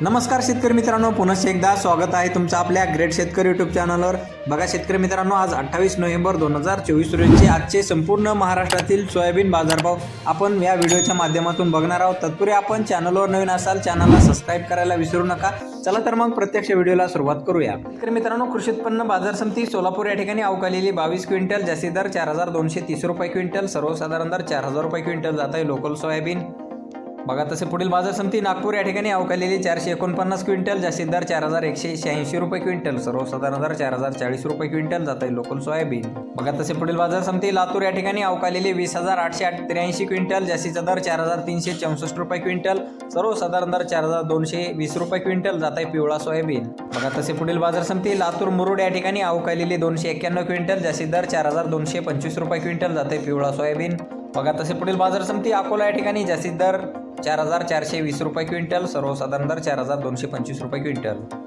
नमस्कार शेतकरी मित्रांनो पुन्हा एकदा स्वागत आहे तुमचं आपल्या ग्रेट शेतकरी यूट्यूब चॅनलवर बघा शेतकरी मित्रांनो आज अठ्ठावीस नोव्हेंबर दोन हजार चोवीस रोजीचे आजचे संपूर्ण महाराष्ट्रातील सोयाबीन बाजारभाव आपण या व्हिडिओच्या माध्यमातून बघणार आहोत. तत्पूर्वी आपण चॅनलवर नवीन असाल चॅनलला सबस्क्राईब करायला विसरू नका. चला तर मग प्रत्यक्ष व्हिडिओला सुरुवात करूया. शेतकरी मित्रांनो कृषी उत्पन्न बाजार समिती सोलापूर या ठिकाणी अवकालेली बावीस क्विंटल जास्ती दर चार हजार दोनशे तीस रुपये क्विंटल सर्वसाधारण दर चार हजार रुपये क्विंटल जात आहे लोकल सोयाबीन. बघा तसे पुढील बाजार समिती नागपूर या ठिकाणी अवकालेली चारशे एकोणपन्नास क्विंटल जास्तीत दर चार हजार एकशे शहाऐंशी रुपये क्विंटल सर्वसाधारण दर चार हजार चाळीस रुपये क्विंटल जात आहे लोकल सोयाबीन. बघा तसे पुढील बाजार समिती लातूर या ठिकाणी अवकालेली वीस हजार आठशे आठ त्र्याऐंशी क्विंटल जास्तीचा दर चार हजार तीनशे चौसष्ट रुपये क्विंटल सर्वसाधारण दर चार हजार दोनशे वीस रुपये क्विंटल जात आहे पिवळा सोयाबीन. बघा तसे पुढील बाजार समिती लातूर मुरुड या ठिकाणी अवकालेली दोनशे एक्क्याण्णव क्विंटल जास्तीत दर चार हजार दोनशे पंचवीस रुपये क्विंटल जात आहे पिवळा सोयाबीन. बघा तसे पुढील बाजार समिती अकोला या ठिकाणी जास्तीत दर चार हजार चारशे वीस रुपये क्विंटल सर्वसाधारण दर चार हजार दोनशे पंचवीस रुपये क्विंटल.